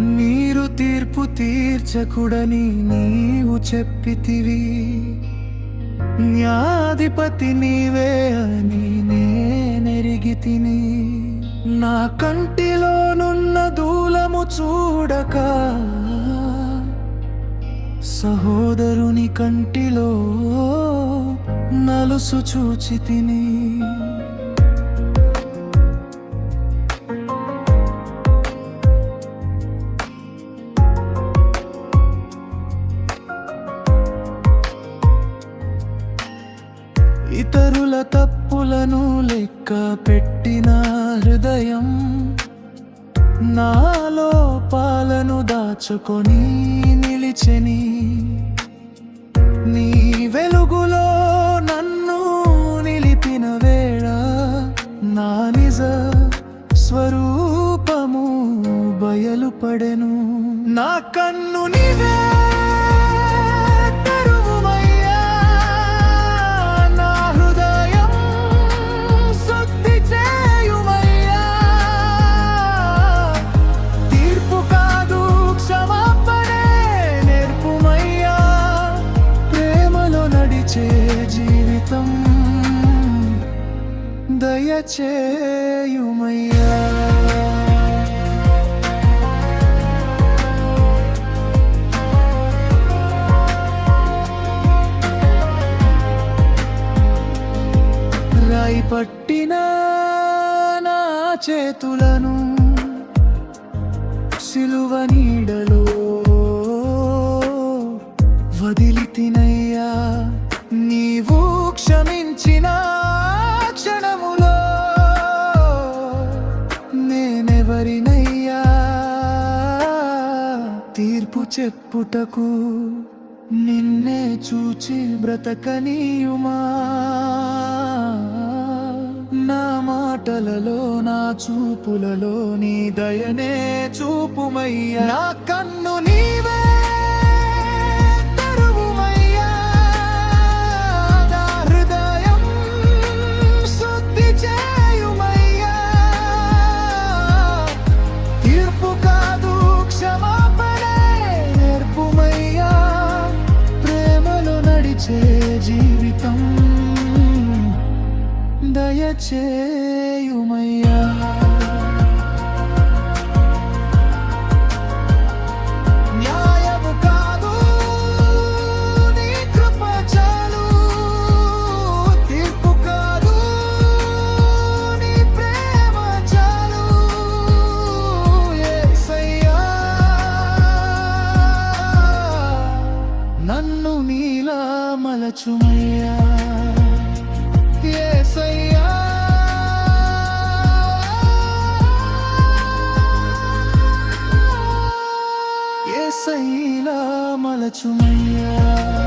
మీరు తీర్పు తీర్చకుడని నీవు చెప్పితివి. న్యాధిపతి నీవే అని నేనెరిగి తిని నా కంటిలోనున్న దూలము చూడక సహోదరుని కంటిలో నలుసు చూచి తిని ఇతరుల తప్పులను లెక్క పెట్టిన హృదయం నాలో పాలను దాచుకొని నిలిచెని నీ వెలుగులో నన్ను నిలిపిన వేళ నా నిజ స్వరూపము బయలుపడెను. నా కన్ను నివే దయచేయుమయ్యా. రాయి పట్టిన నా చేతులను సిలువ నీడలు తీర్పు చెప్పుటకు నిన్నే చూచి బ్రతకనీయుమా? నా మాటలలో నా చూపులలో నీ దయనే చూపుమయ్యా. నా కన్ను యేసయ్యా నన్ను నీలా మలచుమయ్యా. మలచుమయ్యా.